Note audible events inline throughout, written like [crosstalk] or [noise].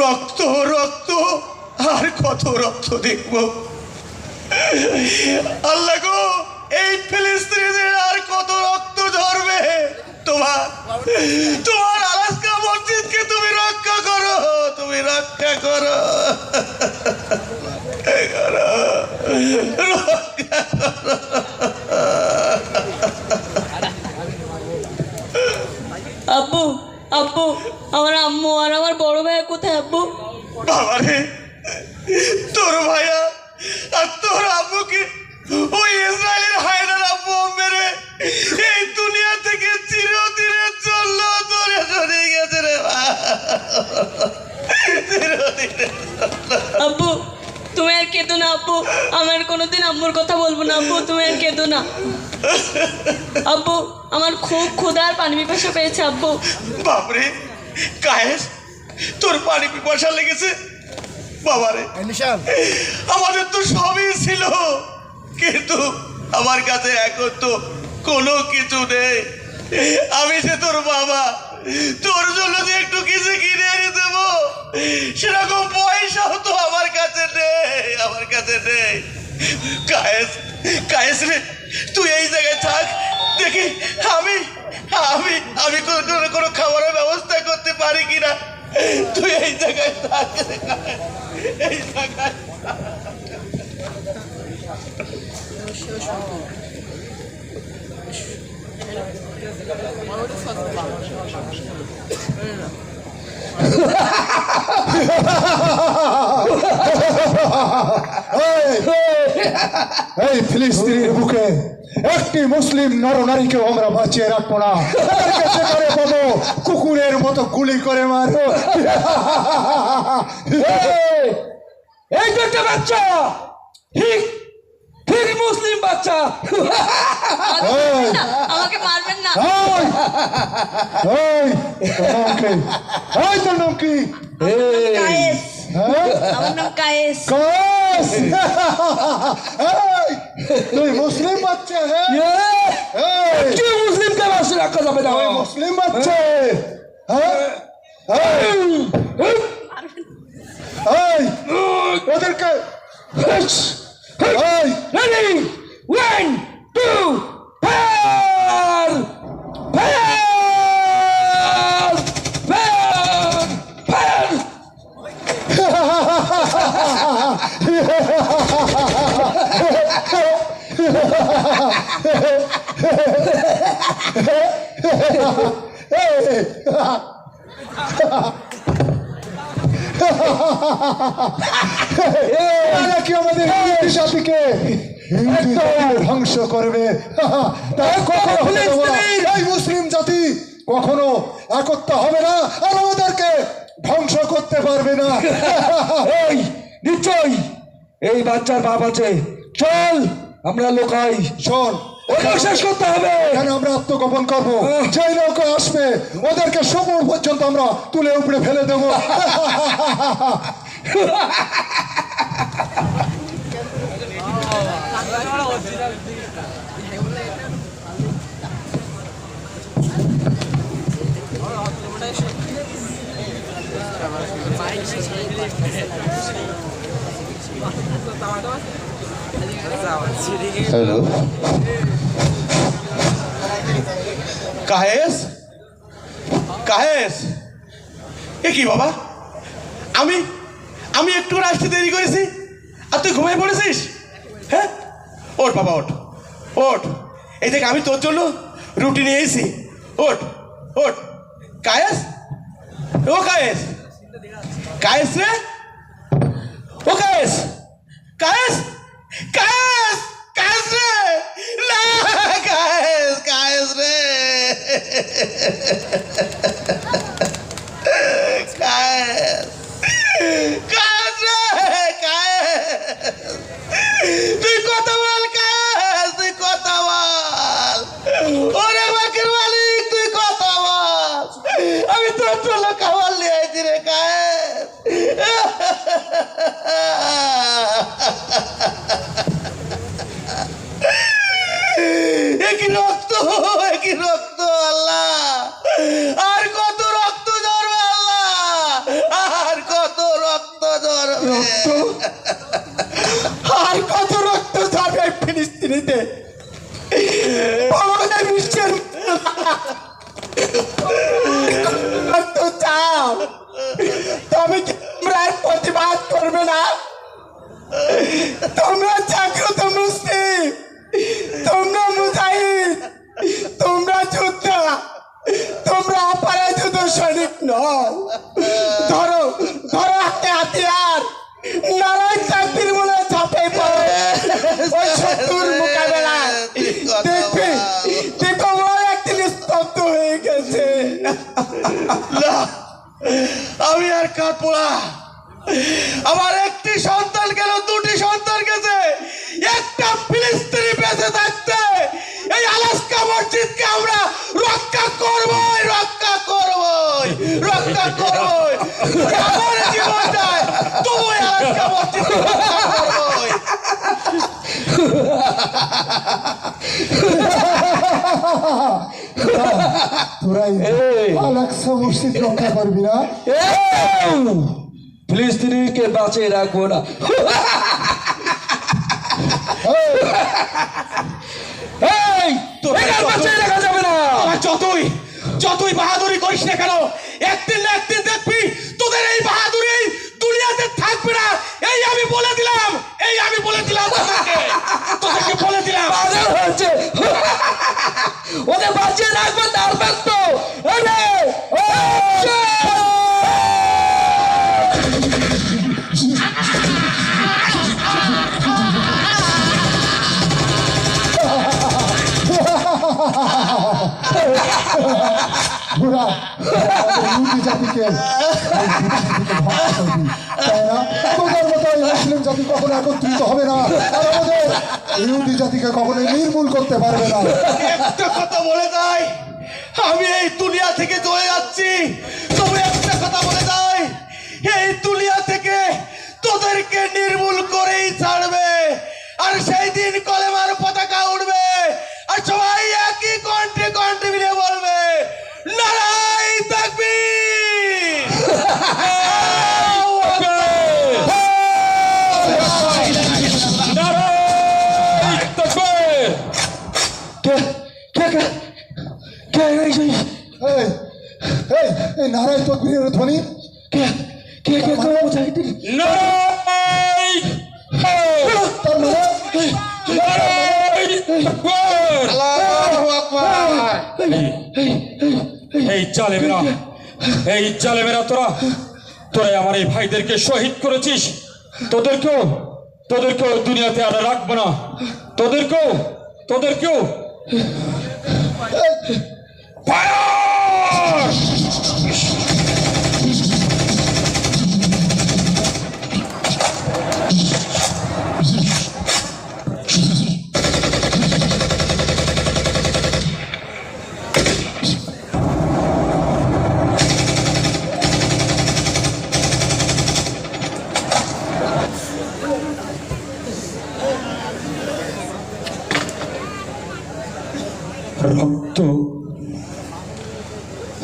রক্ত রক্ত আর কত রক্ত দেখব? আল্লাহ গো এই ফিলিস্তিনিদের তোমার তোমার আলাস্কা মসজিদকে তুমি রক্ষা করো তুমি রক্ষা করো। আব্বু আব্বু আমার আম্মু আর আমার বড় ভাই কোথায় আব্বু? বাবারে তোর আব্বু আমার কোনোদিন আম্মুর কথা বলব না আব্বু তুমি আর কেঁদো না। আব্বু আমার খুব ক্ষুধার পানি পিপাসা পেয়েছে আব্বু। বাপরে কায়েস তোর পানি পিপাসা লেগেছে? বাবারে নিশান। আমাদের তো সবই ছিল কিন্তু আমার কাছে এখন তো কোনো কিছু নেই। আমি যে তোর বাবা তোর জন্য যে একটু কিছু কিনে এনে দেব, সেরকম পয়সাও তো আমার কাছে নেই, আমার কাছে নেই। কায়েস কায়েস রে, তুই এই জায়গায় থাক, দেখি আমি আমি আমি কোনো, কোনো- খাবারের ব্যবস্থা করতে পারি কিনা। তুই এই জায়গায় থাক। এই জায়গায় [laughs] এই ফিলিস্তিনির বুকে একটি মুসলিম নরনারীকেও আমরা বাঁচিয়ে রাখব না। যেখানে পাবো কুকুরের মতো গুলি করে মারো। [laughs] এই একটা বাচ্চা ঠিক ঠিক মুসলিম বাচ্চা। আমাকে মারবেন না, এই, আমাকে মারবেন না এই, তোর নাম কি? কি? কায়েস। হ্যাঁ? আমার নাম কায়েস। কাস! তুই মুসলিম বাচ্চা হ্যাঁ? এই, কি মুসলিমকে বাসে রাখা যাবে না? মুসলিম বাচ্চা হ্যাঁ। এই, এই, Hey! Ready? Ha [laughs] এরা কি আমাদের জাতিকে ধ্বংস করবে। এই মুসলিম জাতি কখনো একত্র হবে না আর আমাদেরকে ধ্বংস করতে পারবে না। [laughs] এই নিশ্চয় এই বাচ্চার বাপ আছে। চল আমরা লোকাই। শোন শেষ করতে হবে। এখানে আমরা আত্মগোপন করব। যেই নৌকা আসবে ওদেরকে সমর পর্যন্ত আমরা তুলে উপরে ফেলে দেবো। [laughs] হ্যালো কাহেস কাহেস এ কি বাবা? আমি আমি একটু আসতে দেরি করেছি। আর তুই ঘুমিয়ে পড়েছিস? হ্যাঁ? ওঠ বাবা, ওঠ। ওঠ। এই দেখ, আমি তোর জন্য রুটি নিয়ে এসেছি। ওঠ ওঠ। কায়েস? ও কায়েস। কায়েস রে? ও কায়েস। কায়েস? কায়েস! কায়েস রে! না, কায়েস কায়েস রে! জন্য খাবার নিয়ে আইছি রে কায়েস একই রক্ত একই রক্ত আর কত রক্ত ঝরবে আল্লাহ? আর কত রক্ত ঝরবে ধরো ধরো হাতে হাতিয়ার। নারায়ণ চাকরির বলে ঝাঁপে পড়ো। শত্রুর মোকাবেলায় দেখবে আমি আর কাঁদবো না। আমার একটি সন্তান গেল, দুটি সন্তান গেছে। একটা ফিলিস্তিনি বেঁচে থাকতে এই আলাস্কা মসজিদকে আমরা রক্ষা করবই রক্ষা করবই রক্ষা করবই। আমার জীবন যায় তবু আলাস্কা মসজিদ তোরাই আলাক্সা মসজিদ রক্ষা করবি না? ফিলিস্তিনিকে বাঁচিয়ে রাখব না। যতই বাহাদুরি করিস না কেন, একদিন না একদিন দেখবি তোদের এই বাহাদুরি দুনিয়াতে থাকবে না। এই আমি বলে দিলাম, এই আমি বলে দিলাম। তোদেরকে বলে দিলাম। ওদের বাঁচিয়ে রাখব, তার ব্যস্ত ইহুদি জাতিকে কখনো নির্মূল করতে পারবে না। একটা কথা বলে যাই, আমি এই দুনিয়া থেকে চলে যাচ্ছি। তবে একটা কথা বলে যাই, এই দুনিয়া থেকে তোদেরকে নির্মূল করেই ছাড়বে। আর সেই দিন কলেমার এই এই এই নারায় তকবীরের ধ্বনি কে কে কে কে মুজাহিদিন তার মানে এই জালেমেরা এই জালেমেরা তোরা তোরা আমার এই ভাইদেরকে শহীদ করেছিস তোদেরকেও তোদেরকেও দুনিয়াতে আর রাখব না তোদেরকেও তোদেরকেও Fire!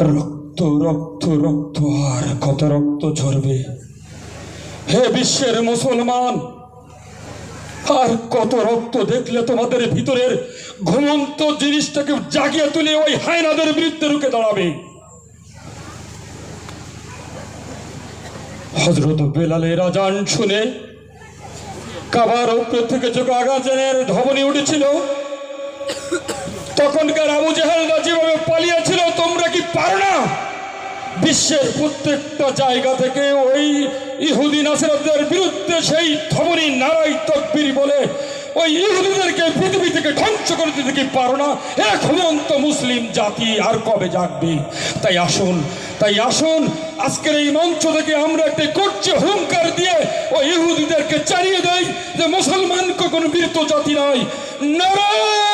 রক্ত রক্ত রক্ত, আর কত রক্ত ঝরবে? হে বিশ্বের মুসলমান, আর কত রক্ত দেখলে তোমাদের ভিতরের ঘুমন্ত জিনিসটাকে জাগিয়ে তুলে ওই হায়নাদের বিরুদ্ধে রুখে দাঁড়াবে? হজরত বেলালের আজান শুনে কাবার উপর থেকে যখন আগাজানের ধবনি উঠেছিল। তখনকার আবু জাহেলরা যেভাবে পালিয়েছিল, তোমরা কি পারো না? বিশ্বের প্রত্যেকটা জায়গা থেকে ওই ইহুদি নাসিরদের বিরুদ্ধে সেই ধমনী নারাই তকবির বলে, ওই ইহুদিদেরকে পৃথিবী থেকে ধ্বংস করে দিতে কি পারো না? এ ঘুমন্ত মুসলিম জাতি, আর কবে জাগবে? তাই আসুন তাই আসুন, আজকের এই মঞ্চ থেকে আমরা একটি করছে হুঙ্কার দিয়ে ওই ইহুদিদেরকে চালিয়ে দেয় যে মুসলমান কোনো বীরত জাতি নয়। তকবীর